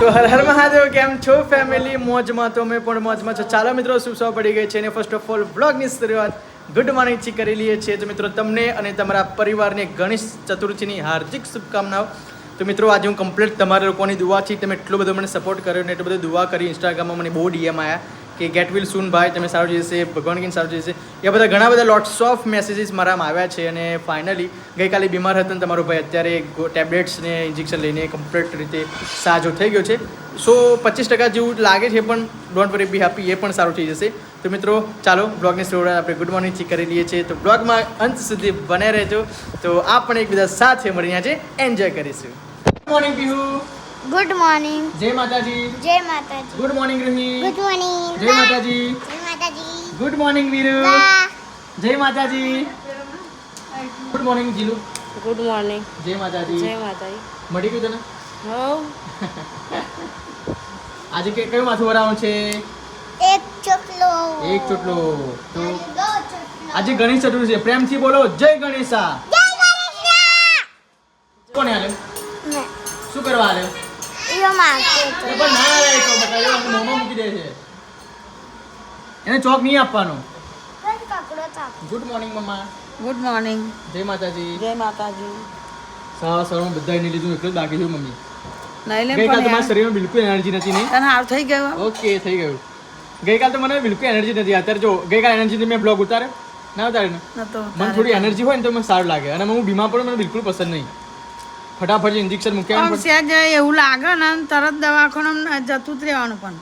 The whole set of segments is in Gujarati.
તો હર હર મહાદેવ, કેમ છો ફેમિલી મોજમાં તો અમે પણ મોજમાં છો. ચાલો મિત્રો શુભ સવાર પડી ગઈ છે અને ફર્સ્ટ ઓફ ઓલ બ્લોગની શરૂઆત ગુડ મોર્નિંગથી કરી લઈએ છીએ. તો મિત્રો, તમને અને તમારા પરિવારને ગણેશ ચતુર્થીની હાર્દિક શુભકામનાઓ. તો મિત્રો, આજે હું કમ્પ્લીટ તમારા લોકોની દુઆથી તમે એટલો બધો મને સપોર્ટ કર્યો ને એટલો બધો દુઆ કરી ઇન્સ્ટાગ્રામમાં મને બહુ ડીએમ આવ્યા કે ગેટ વિલ સુન ભાઈ તમે સારું જશે, ભગવાન કિન સારું જશે. એ બધા ઘણા બધા લોટ્સ ઓફ મેસેજીસ મારામાં આવ્યા છે અને ફાઇનલી ગઈકાલે બીમાર હતો ને તમારો ભાઈ, અત્યારે ટેબ્લેટ્સ ને ઇન્જેક્શન લઈને કમ્પ્લીટ રીતે સાજો થઈ ગયો છે. સો પચીસ ટકા જેવું લાગે છે, પણ ડોન્ટ વરી બી હેપી એ પણ સારું થઈ જશે. તો મિત્રો, ચાલો બ્લોગની સ્ટોરી આપણે ગુડ મોર્નિંગથી કરી લઈએ છીએ. તો બ્લોગમાં અંત સુધી બને રહેજો. તો આપણે એકબીજા સાથે મળીને આજે એન્જોય કરીશું. Good morning Pihu good morning જય માતાજી. જય માતાજી. Good morning Rohini good morning જય માતાજી. જય માતાજી. ગુડ મોર્નિંગ વીરુ જય માતાજી. Good morning Jilu. Good morning જય માતાજી. જય માતાજી. મળી ગયું તને? હો આજે કે કયું માથું વરાવું છે? એક ચોટલો. એક ચોટલો. તો આજે ગણેશ ચતુર્થી છે. પ્રેમથી બોલો જય ગણેશા. કોને આલે શું કરવા આલે યો માગતો એ પણ ના આવે તો અને મોંમાં મૂકી દે છે. એને ચોક નહીં આપવાનો. પણ પકડો ચાપ. Good morning mumma good morning જય માતાજી. જય માતાજી. સવાર સવારમાં બધા એને લીધું એટલું બાકી છે મમ્મી. નહીં લે ગઈકાલ પણ તમારા શરીરમાં બિલકુલ એનર્જી નથી નહીં તને હાર થઈ ગયું ઓકે થઈ ગયું. ગઈકાલ તો મને બિલકુલ એનર્જી નથી. અત્યારે જો ગઈકાલ એનર્જી મેં બ્લોગ ઉતાર્યો. ના ઉતાર્યો ને? મને થોડી એનર્જી હોય ને તો મને સારું લાગે. અને હું બીમાર પડું મને બિલકુલ પસંદ નહીં. ફટાફટ ઇન્જેક્શન મૂક્યા આમ સહેજ એવું લાગે ને તરત દવાખાના જતું જ રહેવાનું પણ.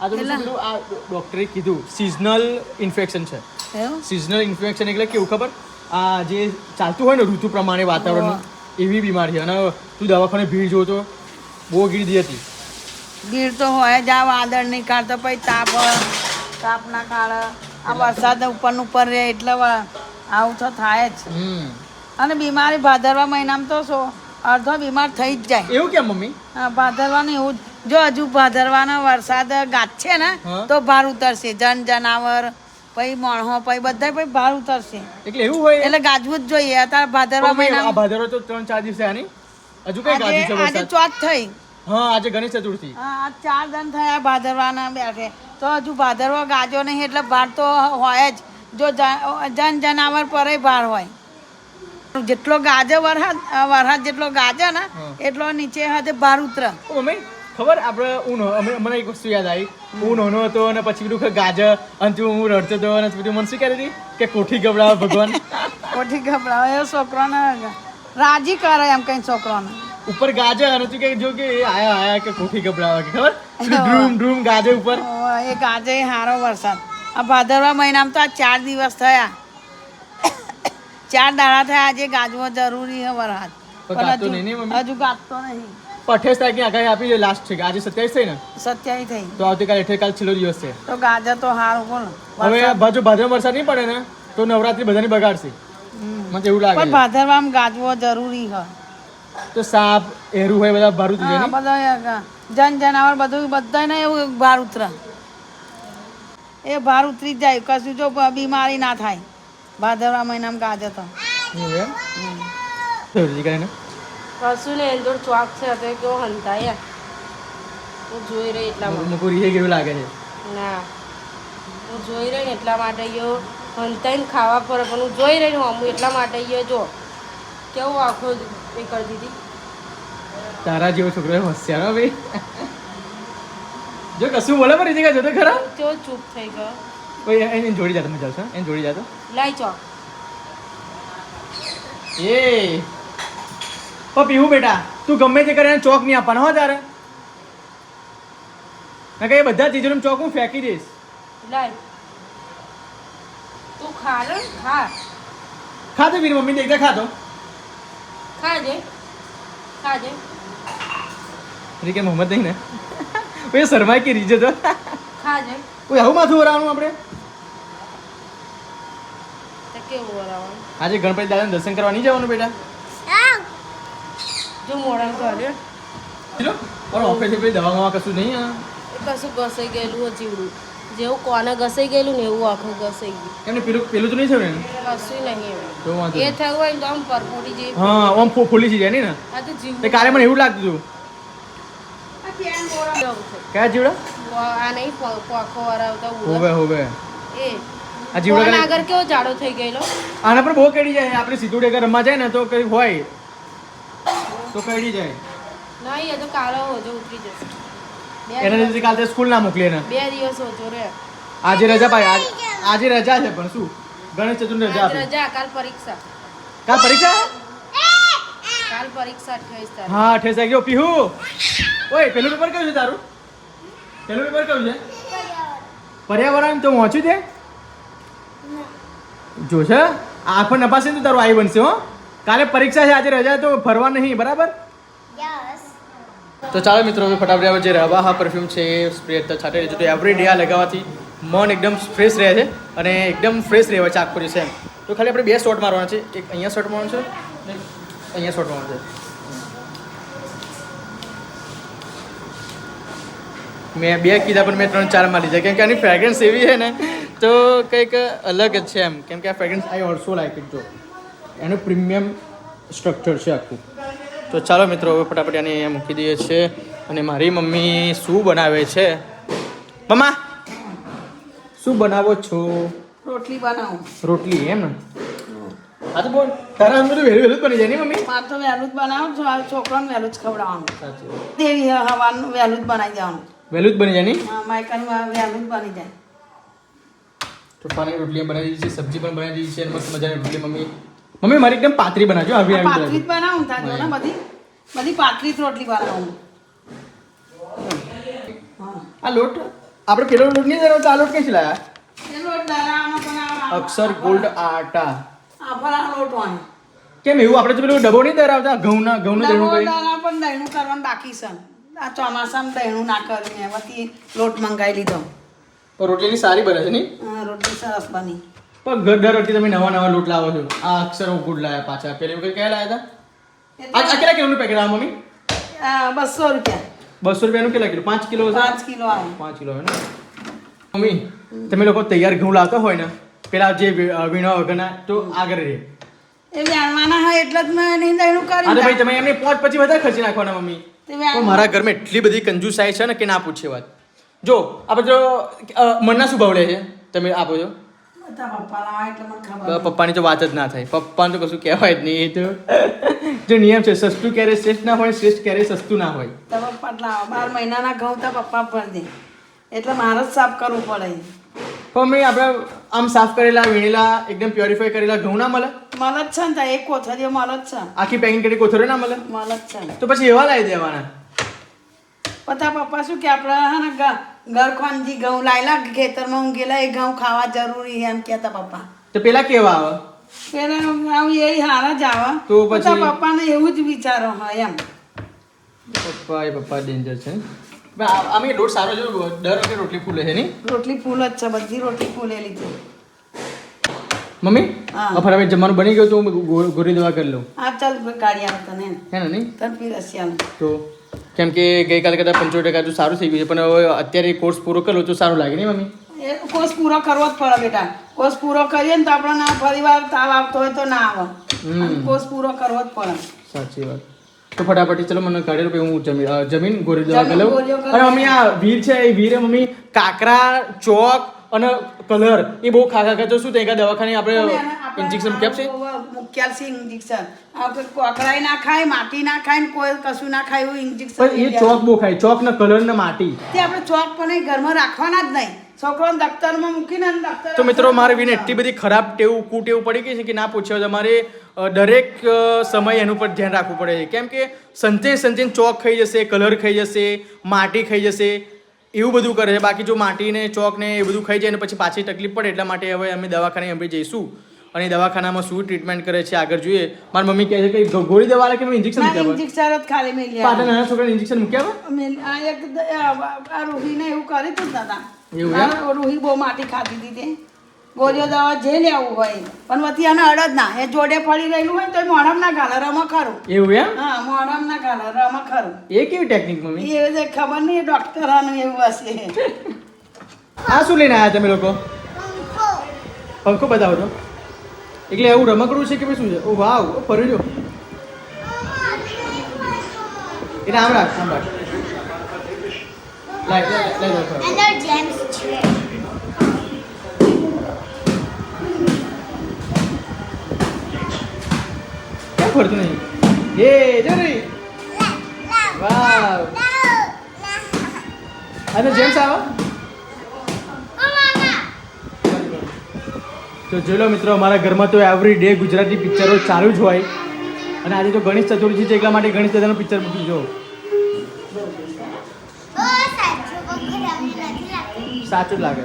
આ તો શું આ ડોક્ટરે કીધું સિઝનલ ઇન્ફેક્શન છે. સિઝનલ ઇન્ફેક્શન એટલે કેવું ખબર? આ જે ચાલતું હોય ને ઋતુ પ્રમાણે વાતાવરણ એવી બીમારી અને તું દવાખાને ભીડ જો તો બહુ ગીરદી હતી. ગીર તો હોય જ આ વાદળ નહીં કાઢતો પછી તાપ તાપના તાપ ના કાઢે આ વરસાદ ઉપર ઉપર રહે એટલે આવું તો થાય જ. અને બીમારી ભાદરવા મહિનામાં તો શું? અડધો બીમાર થઈ જ જાય. એવું કેમ મમ્મી? હા, ભાદરવાનું એવું જ. હજુ ભાદરવાનો વરસાદ ગાજશે ને તો ભાર ઉતરશે. જન જનાવર પછી મણહો પછી બધા પછી ભાર ઉતરશે. એટલે એવું હોય? એટલે ગાજવું જ જોઈએ. અત્યારે ભાદરવા મહિના ભાદરવો તો ત્રણ ચાર દિવસે આની? હજુ કઈ ગાજી છે આજે ચોથ થઈ. હા આજે ગણેશ ચતુર્થી. હા આ ચાર દન થયા ભાદરવાના બેઠે. તો હજુ ભાદરવો ગાજો નહીં એટલે ભાર તો હોય જ જો જન જનાવર પર ભાર હોય. જેટલો ગાજે વરસાદ વરસાદ જેટલો ગાજે ને એટલો નીચે હતે ભાર ઉતરે. મમ્મી ખબર આપણે અમે- મને એક વસ્તુ યાદ આવી. હું નાનો હતો અને પછી પેલું ગાજર અને તું હું રડતો હતો અને પછી મને શું કહેતી કે કોઠી ગબડાવે ભગવાન. કોઠી ગબડાવે એ છોકરાને રાજી કરે એમ કઈ છોકરાને. ઉપર ગાજર અને તું કે જો કે આયા આયા કે કોઠી ગબડાવે કે ખબર? ડ્રૂમ ડ્રૂમ ગાજર ઉપર. એ ગાજે હારો વરસાદ. આ ભાદરવા મહિનામાં તો આ ચાર દિવસ થયા. ચાર દાડા થયા આજે ગાજવો જરૂરી છે વરસાદ? હજુ ગાજતો નહીં. અઠ્યાવીસ તારીખની આગાહી આપી છે લાસ્ટ છે. આજે સત્યાવીસ થઈ ને? સત્યાવી થઈ. તો આવતીકાલે અઠે કાલ છેલ્લો દિવસ છે. તો ગાજર તો હારું બોલ. હવે બાજુ ભાદરવા વરસાદ નહીં પડે ને તો નવરાત્રી બધાની બગાડશે. મને એવું લાગે પણ. ભાદરવામાં ગાજવો જરૂરી છે. તો સાપ એરું હોય બધા ભરું હા બધા જન જનાવર બધું બધાને એવું ભાર ઉતરે. એ ભાર ઉતરી જાય કશું જો બીમારી ના થાય. ભાદરવા મહિનામાં ગાજર તો એવું એમ? જરૂરી કરીને કશું ને એની જોડે ચોક છે તો કેવો હંતાય હું જોઈ રહી એટલા માટે મુકુ રીહે કેવું લાગે છે ના હું જોઈ રહી ને એટલા માટે યો હંતાઈને ખાવા પડે પણ હું જોઈ રહી ને હું એટલા માટે યો જો કેવું આખો એ કરી દીધી તારા જેવો છોકરો એ હોશિયાર હો ભાઈ જો કશું બોલે પણ રીતિકા જોતો ખરા તેઓ ચૂપ થઈ ગયો કોઈ એને જોડી જાતો મજા આવશે એને જોડી જાતો લઈ ચો એ. પપ્પી હું બેટા? તું ગમે તે કરે ચોક નહીં આપવાનો હો તારે. ના કે એ બધા ચીજોને ચોક હું ફેંકી દઈશ. લઈ. તું ખા ને ખા. ખાતો પીને મમ્મી દેખતા ખાતો ખાજે ખાજે રીકે મોહમ્મદ નહીં ને. ઓય શર્મા કે રીજે તો. ખાજે. કોઈ આવું માથું વરાવાનું આપણે? તો કેવું વરાવાનું આજે ગણપતિ દાદાને દર્શન કરવા નહીં જવાનું બેટા? જો મોડા કાઢ્યો ચલો પણ ઓફિસે પછી દવામાં કશું નહીં આ કશું ઘસાઈ ગયેલું જીવડું જેવું કોને ઘસાઈ ગયેલું ને એવું આખું ઘસાઈ ગયું. એમને પેલું પેલું તો નહીં થયું ને? કશું નહીં તો વાંધો એ. થયું હોય તો આમ પરપોટી જેવી હા આમ ફૂલી જાય નહીં ને? આ તો જીવ કાલે મને એવું લાગતું હતું. કયા જીવડા? આ નહીં પાંખો વાળા હોવે હોવે. એ. આ જીવડા આગળ કેવો જાડો થઈ ગયેલો? આના પર બહુ કેડી જાય. આપણે સીધું ડેગર રમવા જાય ને તો કઈ હોય. તો કેડી જાય. નહીં એ તો કાલો ઓજો ઉતરી જશે. બે લીધે કાલે સ્કૂલ ના મોકલી એને. બે દિવસ રે. આજે રજા ભાઈ આજ- રજા છે પણ શું? ગણેશ ચતુર્થી રજા રજા કાલ પરીક્ષા. કાલ પરીક્ષા? કાલ પરીક્ષા તારીખ. હા અઠ્યાસ ગયો પીહુ. ઓય પેલું પેપર કયું છે તારું? પેલું પેપર કયું છે? પર્યાવરણ. તો વાંચ્યું છે જોશે? આંખો નપાશે ને તો તારું આવી બનશે હો. કાલે પરીક્ષા છે આજે રજા તો ફરવા નહીં બરાબર? તો ચાલો મિત્રો હવે ફટાફટ આવે જે રવા હા પરફ્યુમ છે એ સ્પ્રે અત્યારે છાંટી લેજો તો એવરી ડે આ લગાવવાથી મન એકદમ ફ્રેશ રહે છે અને એકદમ ફ્રેશ રહેવા છે આખું છે એમ. તો ખાલી આપણે બે શોટ મારવાના છે. એક અહીંયા શોટ મારવાનો છે ને અહીંયા શોટ મારવાનો છે. મેં બે કીધા પણ મેં ત્રણ ચારમાં લીધા. કેમ કે આની ફ્રેગ્રન્સ એવી છે ને તો કંઈક અલગ જ છે એમ. કેમ કે આ fragrance I also like it જો એનું પ્રીમિયમ સ્ટ્રક્ચર છે આખું. તો ચાલો મિત્રો હવે ફટાફટ આને મૂકી દઈએ છીએ. અને મારી મમ્મી શું બનાવે છે? મમ્મા શું બનાવો છો? રોટલી બનાવું. રોટલી એમ ને? હા તો બોલ. તારા અંદર વહેલું વહેલું બની જાય ને મમ્મી? મારે તો વહેલું જ બનાવું છું આ છોકરાને વહેલું જ ખવડાવવાનું. સાચું. દેવી હવાનું વહેલું જ બનાવી દેવાનું. વહેલું જ બની જાય નહીં? હા, માયકાનું વહેલું જ બની જાય. ચોખાની રોટલી બનાવી દીધી છે સબ્જી પણ બનાવી દીધી છે અને મસ્ત મજાની રોટલી મમ્મી મમ્મી મારી એકદમ પાતરી બનાવજો આવી આવી પાતરી જ બનાવું તાર જો ને બધી બધી પાતરી જ રોટલી બનાવું. આ લોટ આપણે પેલો લોટ નહીં દેવાનો આ લોટ ક્યાંથી લાયા? અક્ષર ગોલ્ડ આટા. કેમ એવું? આપણે તો પેલું ડબો નહીં ધરાવતા ઘઉંના ઘઉંનું દેણું દરો કરી પણ દહીણું કરવાનું બાકી છે. આ ચોમાસામાં દહીણું ના કર્યું એમાંથી લોટ મંગાવી લીધો. રોટલીની સારી બને છે નહીં હા, રોટલી સરસ બની. પણ ઘર દર વખતે તમે નવા નવા લોટ લાવો છો. આ અક્ષર ગુડ લાયા પાછા. પેલી વખત ક્યાં લાવ્યા હતા આ કેટલા કિલોનું પેકેટ આવે મમ્મી? આ બસો રૂપિયા. બસો રૂપિયાનું કેટલા કિલો? પાંચ કિલો? પાંચ કિલો આવે. પાંચ કિલો ને? મમ્મી તમે લોકો તૈયાર ઘઉં લાવતા હોય ને પેલા જે વીણા વગરના તો આગળ રહે. એ વ્યાણવાના હોય એટલે જ મેં નહીં દહીણું અરે ભાઈ તમે એમને પાંચ પછી વધારે ખર્ચી નાખવાના મમ્મી. વ્યાણ- મારા ઘરમાં એટલી બધી કંજુસાઈ છે ને કે ના પૂછે વાત. જો આપણે જો મનના શું ભાવ લે છે? તમે આપો છો. પપ્પાની તો વાત જ ના થાય. પપ્પાને તો કશું કહેવાય જ નહીં. તો જો નિયમ છે સસ્તું ક્યારે શ્રેષ્ઠ ના હોય શ્રેષ્ઠ ક્યારે સસ્તું ના હોય. બાર મહિનાના ઘઉં તો પપ્પા પર દે. એટલે મારે જ સાફ કરવું પડે. પણ મમ્મી આપણે આમ સાફ કરેલા વીણેલા એકદમ પ્યોરિફાય કરેલા ઘઉં ના મળે? મળે જ છે ને ત્યાં એક કોથળીઓ મળે જ છે. આખી પેકિંગ કરી કોથળે ના મળે? મળે જ છે. તો પછી એવા લાવી દેવાના. બધા પપ્પા શું કે આપણે હે ને ગ- ઘર ખોનજી ઘઉં લાયેલા ખેતરમાં ઊંઘેલા એ ઘઉં ખાવા જરૂરી એમ કહેતા પપ્પા. તો પેલા કેવા આવે? પેલા આવું એ હારા જ આવે. તો પછી- બધા પપ્પાને એવું જ વિચારો હોય એમ. પપ્પા એ પપ્પા ડેન્જર છે. અમે લોટ સારો જો દર વખતે રોટલી ફૂલે છે નહીં? રોટલી ફૂલ જ છે બધી રોટલી ફૂલેલી છે. મમ્મી હા. હવે જમવાનું બની ગયું તો હું ગોરી દવા કરી લઉં. હા ચાલ કાઢી આવે તને. હે ને નહીં? તને પીરસી આવે તો કેમ કે ગઈકાલે કદાચ પંચોતેર ટકા તો સારું થઈ ગયું છે પણ હવે અત્યારે કોર્સ પૂરો કરો તો સારું લાગે નહીં મમ્મી? એ કોર્સ પૂરો કરવો જ પડે બેટા. કોર્સ પૂરો કરીએ ને તો આપણે ફરી વાર તાવ આવતો હોય તો ના આવે. કોર્સ પૂરો કરવો જ પડે. સાચી વાત. તો ફટાફટ ચલો મને કાઢે રૂપે હું જમી જમીન ગોરી દેવા કરી અને મમ્મી આ વીર છે એ વીરે મમ્મી કાકરા ચોક અને કલર એ બહુ ખા ખા તો શું કે દવાખાને આપણે ઇન્જેક્શન કેપ છે મૂક્યા છે? ઇન્જેક્શન કોકરાઈ ના ખાય માટી ના ખાય ને કોઈ કશું ના ખાય એવું ઇન્જેક્શન એ ચોક બહુ ખાય. ચોક ને કલર ને માટી. તે આપણે ચોક પણ ઘરમાં રાખવાના જ નહીં. છોકરોને દફતરમાં મૂકીને દફતર તો મિત્રો મારે વિને એટલી બધી ખરાબ ટેવ કુટેવ પડી ગઈ છે કે ના પૂછ્યો તમારે દરેક સમય એનું પર ધ્યાન રાખવું પડે છે. કેમ કે સંચે સંચે ચોક ખાઈ જશે કલર ખાઈ જશે માટી ખાઈ જશે એવું બધું કરે છે. બાકી જો માટી ને ચોક એ બધું ખાઈ જાય અને પછી પાછી તકલીફ પડે એટલા માટે હવે અમે દવાખાને અમે જઈશું. અને દવાખાનામાં શું ટ્રીટમેન્ટ કરે છે આગળ જોઈએ. મારી મમ્મી કહે છે કે ગોળી દવા કે ઇન્જેક્શન મૂક્યા ઇન્જેક્શન જ ખાલી મેલ્યા પાટા નાના છોકરાને ઇન્જેક્શન મૂક્યા? આ એક આ રોગીને એવું કરી તો દાદા. એવું રૂહી બહુ માટી ખાધી હતી ગોળીઓ દવા જે લેવું હોય પણ વધી આને અડદ ના એ જોડે પડી રહેલું હોય તો મોઢામાં ના ગાલે રમો ખરું. એવું એમ? હા મોઢામાં ના ગાલે રમો ખરું. એ કેવી ટેકનિક મમ્મી? એ ખબર નહીં ડોક્ટર આનું એવું હશે. આ શું લઈને આવ્યા તમે લોકો? પંખો બતાવો છો એટલે એવું રમકડું છે કે ભાઈ શું છે? ઓ વાવ ફરી જો એટલે આમ રાખ આમ રાખ. લાઈ લાઈ ખરો. અંદર જેમ્સ છે કેમ ફરતું નહીં એ જો રે વાવ અને જેમ્સ આવો? તો જોઈ લો મિત્રો અમારા ઘરમાં તો એવરી ડે ગુજરાતી પિક્ચરો ચાલુ જ હોય. અને આજે તો ગણેશ ચતુર્થી છે એટલા માટે ગણેશ દાદાનું પિક્ચર મૂકી જો ઓ સાચું વખત અમને નથી લાગતું સાચું લાગે.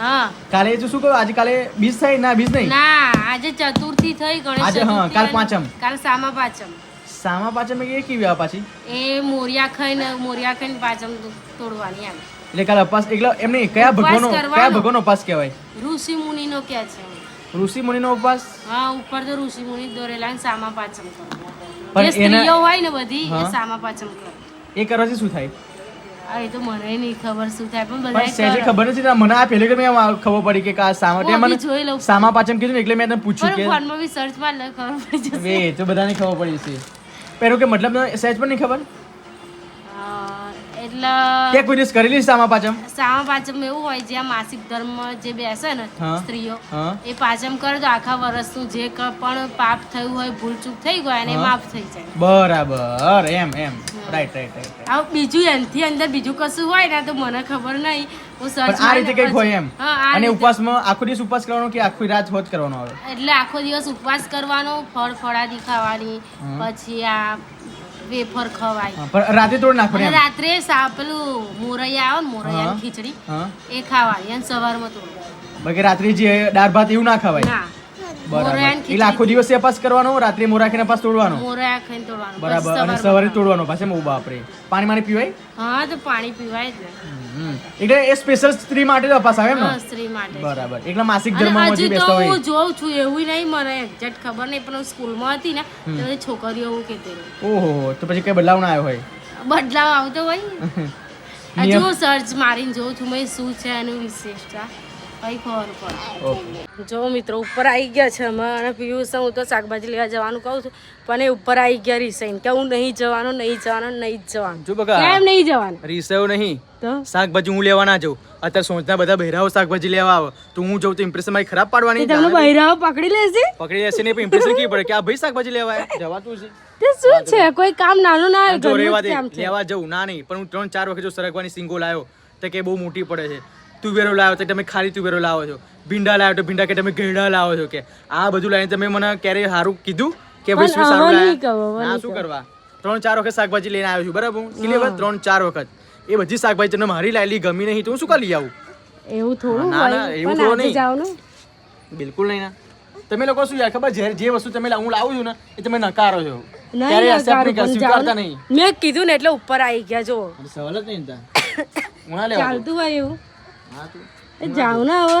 હા. કાલે શું કહ્યું આજે કાલે બીજ થાય ના બીજ નહીં? ના આજે ચતુર્થી થઈ ગણેશ આજે હા, કાલ પાંચમ. કાલ સામા પાંચમ. સામા પાંચમ એ કેવી આવે પાછી? એ મોરિયા ખાઈને મોરિયા ખાઈને પાંચમ તોડવાની આવે એટલે કાલે અપાસ એટલે એમને કયા ભગવાનનો કયા ભગવાનનો ઉપવાસ કહેવાય? ઋષિ મુનિનો કે છે. ઋષિ મુનિનો ઉપવાસ? હા ઉપર તો ઋષિ મુનિ દોરેલા ને સામા પાંચમ કરે. પણ એના- હોય ને બધી એ સામા પાંચમ કરે. એ કરવાથી શું થાય? હા એ તો મને નહીં ખબર શું થાય પણ ખબર નથી મને આ પહેલે કે મેં ખબર પડી કે આ સામા તે મને જોઈ લઉં. સામા પાછમ કીધું એટલે મેં તને પૂછ્યું કે બી સર્ચ ખબર પડી જશે. વે તો બધાને ખબર પડી છે પેલું કે મતલબ સહેજ પણ નહીં ખબર? એટલે કે કોઈ દિવસ કરેલી સામા પાચમ સામા પાચમ એવું હોય જ્યાં માસિક ધર્મ જે બેસે ને સ્ત્રીઓ એ પાચમ કરે તો આખા વર્ષનું જે ક- પણ પાપ થયું હોય ભૂલચૂક થઈ ગયો એને. માફ થઈ જાય. બરાબર એમ એમ. રાઈટ રાઈટ રાઈટ હવે બીજું એનથી અંદર બીજું કશું હોય ને તો મને ખબર નહીં. આ રીતે કંઈક હોય એમ. અને ઉપવાસમાં આખો દિવસ ઉપવાસ કરવાનો કે આખી રાત હોત કરવાનો આવે? એટલે આખો દિવસ ઉપવાસ કરવાનો ફળ ફળાદી ખાવાની પછી આ વેફર ખવાય. પણ રાતે તોડ નાખો રાત્રે સા પેલું મોરૈયા આવે ને મોરૈયા ખીચડી એ ખાવાય અને સવારમાં તો બાકી રાત્રે જે દાળ ભાત એવું ના ખવાય. બરાબર. એટલે આખો દિવસ અપાસ કરવાનો રાત્રે મોરા ખાઈને અપાસ તોડવાનો? મોરૈયા ખાઈને તોડવાનું. બરાબર. અને સવારે. તોડવાનો. પાછા બહુ બાપરે. પાણી માણી પીવાય? હા તો પાણી પીવાય જ. એટલે એ સ્પેશિયલ સ્ત્રી માટે જ અપાસ આવે એમ ને? સ્ત્રી માટે બરાબર. એટલે માસિક ધર્મમાં જે બેસતા હોય. હું જોઉં છું એવું નહીં મને એક્ઝેક્ટ ખબર નહીં પણ હું સ્કૂલમાં હતી ને ત્યારે છોકરીઓ એવું કહેતી હતી. ઓહો તો પછી કઈ બદલાવ ના આવ્યો હોય? બદલાવ આવતો હોય? હજુ સર્ચ મારીને જોઉં છું મેં શું છે એનું વિશેષતા. જો મિત્રો ઉપર આવી ગયા છે અમે અને પિયુષ હું તો શાકભાજી લેવા જવાનું કહું છું પણ એ ઉપર આવી ગયા રિસાઈન કે હું નહીં જવાનો નહીં જવાનો નહીં જ જવાનું. જો બગા કેમ નહીં જવાનું? રીસેવ નહીં. તો? શાકભાજી હું લેવા ના જાઉં. અત્યારે સોચના બધા બહેરાઓ શાકભાજી લેવા આવે. તો હું જઉં તો ઇમ્પ્રેશન મારી ખરાબ પાડવાની તે તમને બહેરાઓ પકડી લેશે? પકડી લેશે ને ઇમ્પ્રેશન કેવી પડે કે આ ભાઈ શાકભાજી લેવા જવાતું છે. તે શું છે? કોઈ કામ નાનું ના જો રેવા દે લેવા જઉં. ના નહીં પણ હું ત્રણ ચાર વખત જો સરગવાની સિંગો લાયો તો કે બહુ મોટી પડે છે. તુવેરો લાવ્યો તો તમે ખાલી તુવેરો લાવો છો. ભીંડા લાવ્યો તો ભીંડા કે તમે ગયડા લાવો છો કે. આ બધું લાવીને તમે મને ક્યારે સારું કીધું કે ભાઈ શું સારું લાવ્યા શું કરવા? ત્રણ ચાર વખત શાકભાજી લઈને આવ્યો છું બરાબર? હું કેટલી ત્રણ ચાર વખત. એ બધી શાકભાજી તમને મારી લાયેલી ગમી નહીં તો હું શું કરી આવું? એવું થોડું ના, ના, એવું થોડું નહીં. બિલકુલ નહીં ના. તમે લોકો શું યાર ખબર? જે જે વસ્તુ તમે હું લાવું છું ને એ તમે નકારો છો. મેં કીધું ને એટલે ઉપર આવી ગયા જો. સવાલ જ નહીં તા હું ના લેવા ચાલતું હોય એવું. એ જાઓ ને હવે.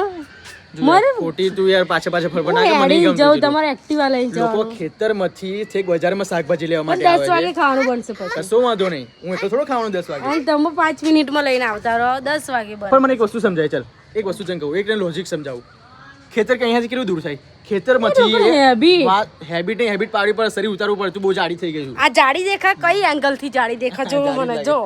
મારે ખોટી તું યાર પાછે પાછે ફરવા ના મને હેડીને જાવ તમારે એક્ટિવા લઈને લોકો જવાનું. ખેતરમાંથી છેક બજારમાં શાકભાજી લેવા માટે આવે 10 વાગે ખાવાનું બનશે પછી. કશો વાંધો નહીં. હું એટલો થોડો ખાવાનું દસ વાગે. અને તમે પાંચ મિનિટમાં લઈને આવતા રહો. દસ વાગે બસ. પણ મને એક વસ્તુ સમજાય ચાલ. એક વસ્તુ તને કહું. એક લોજિક સમજાવું. ખેતર કે અહીંયાથી કેટલું દૂર થાય? ખેતરમાંથી habit. હેબિટ નહીં હેબિટ પાડી પર શરીર ઉતારવું પડે તું બહુ જાડી થઈ ગઈ છું. આ જાડી દેખા કઈ એંગલથી જાડી દેખા? જો મને જો.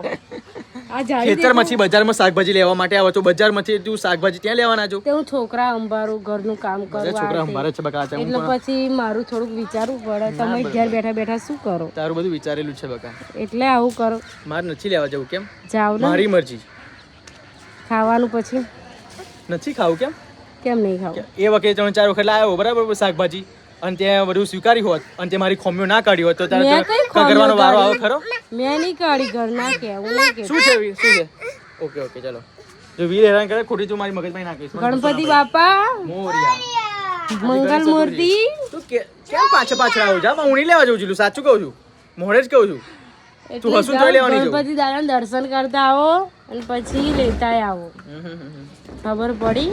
ખેતરમાંથી બજારમાં શાકભાજી લેવા માટે આવો છો? બજારમાંથી તું શાકભાજી ત્યાં લેવાના છો? હું છોકરા અંબારું ઘરનું કામ કરું છોકરા અંબારે છે બકા એટલે પછી મારું થોડુંક વિચારવું પડે. તમે ઘેર બેઠા બેઠા શું કરો? તારું બધું વિચારેલું છે બકા. એટલે આવું કરો. મારે નથી લેવા જવું કેમ? જાવ મારી મરજી. ખાવાનું પછી? નથી ખાવું કેમ? કેમ નહીં ખાવું? એ વખતે ત્રણ ચાર વખત લાવ્યો બરાબર? શાકભાજી. અને તે બધું સ્વીકારી હોત અને તે મારી ખોમીઓ ના કાઢી હોત તો તારે મેં કઈ કરવાનો વારો આવે ખરો? મેં નહીં કાઢી ઘર ના કેવું નહીં કે. શું છે શું છે? ઓકે ઓકે ચલો. જો વીર હેરાન કરે ખોટી તું મારી મગજમાં નાખીશ ગણપતિ બાપા. મોરિયા. મંગલ મૂર્તિ તું કે- કેમ પાછળ પાછળ આવું જા હું નહીં લેવા જઉં છું સાચું કહું છું? મોડે જ કહું છું? તું હસું જોઈ લેવાની જો. ગણપતિ દાદાના દર્શન કરતા આવો અને પછી લેતા આવો. ખબર પડી?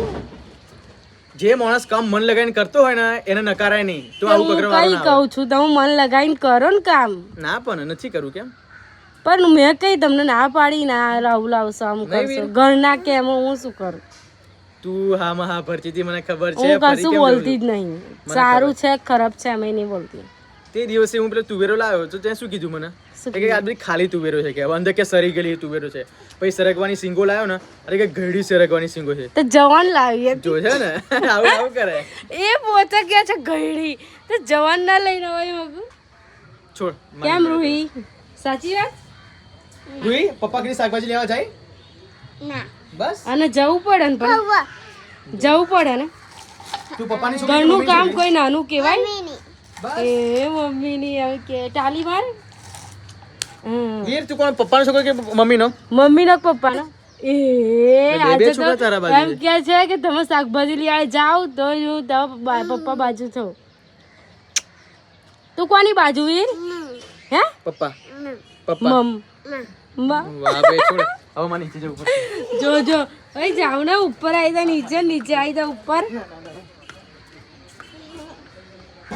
જે માણસ કામ મન લગાવીને કરતો હોય ને એને નકારાય નહીં. તો આવું હું કગર વાળો કઈ ના કહું છું તમે મન લગાવીને કરો ને કામ. ના પણ નથી કરું કેમ? પણ મેં કઈ તમને ના પાડી ના રાહુલ લાવશો આમ કરશો? વીર. ઘર ના કેમ હું શું કરું? તું હા હા ભરતી મને ખબર છે હું કશું બોલતી? જ નહીં. સારું છે ખરાબ છે અમે નહીં બોલતી. તે દિવસે હું પેલો તુવેરો લાવ્યો તો ત્યાં શું કીધું મને? કે આ બધી ખાલી તુવેરો છે કે અંદર કે સરી ગયેલી તુવેરો છે. પછી સરગવાની સિંગો લાવ્યો ને અરે કે ગળી સરગવાની સિંગો છે. તો જવાન લાવી જો છે ને આવું આવું કરે. એ પોતે કે છે ઘડી તો જવાન ના લઈને હોય મગુ છોડ કેમ રૂહી? સાચી વાત? રૂહી પપ્પા કઈ શાકભાજી લેવા જાય? ના. બસ. અને જવું પડે ને પણ? જવું. પડે ને? તું પપ્પાની છોકરી ઘરનું કામ કોઈ નાનું કહેવાય? એ મમ્મીની હવે કે ટાલી માર. હમ. તું કોણ? પપ્પાનો છોકરો કે મમ્મીનો? મમ્મીનો કે પપ્પાનો? એ આજે તો એમ કે છે કે તમે શાકભાજી લઈ જાવ તો હું પપ્પા બાજુ છું. તું કોની બાજુ વીર? હે? પપ્પા. પપ્પા. મમ. મ- વાહ બે છોડ. હવે મને નીચે જવું પડશે. જો જો. અહીં જાવ ને ઉપર આવી જા નીચે નીચે આવી જા ઉપર.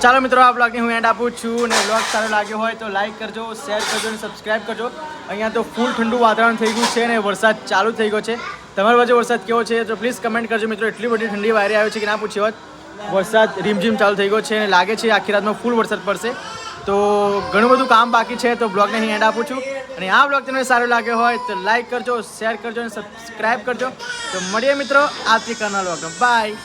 ચાલો મિત્રો, આ બ્લોગને હું એન્ડ આપું છું અને બ્લોગ સારો લાગ્યો હોય તો લાઈક કરજો શેર કરજો અને સબસ્ક્રાઈબ કરજો. અહીંયા તો ફૂલ ઠંડુ વાતાવરણ થઈ ગયું છે અને વરસાદ ચાલુ થઈ ગયો છે. તમારી બાજુ વરસાદ કેવો છે તો પ્લીઝ કમેન્ટ કરજો મિત્રો, એટલી બધી ઠંડી વાયરી આવે છે કે ના પૂછી હોત. વરસાદ રીમઝીમ ચાલુ થઈ ગયો છે અને લાગે છે આખી રાતમાં ફૂલ વરસાદ પડશે. તો ઘણું બધું કામ બાકી છે તો બ્લોગને અહીં એન્ડ આપું છું. અને આ બ્લોગ તમને સારો લાગ્યો હોય તો લાઈક કરજો શેર કરજો અને સબસ્ક્રાઈબ કરજો. તો મળીએ મિત્રો આવતીકાલના બ્લોગમાં બાય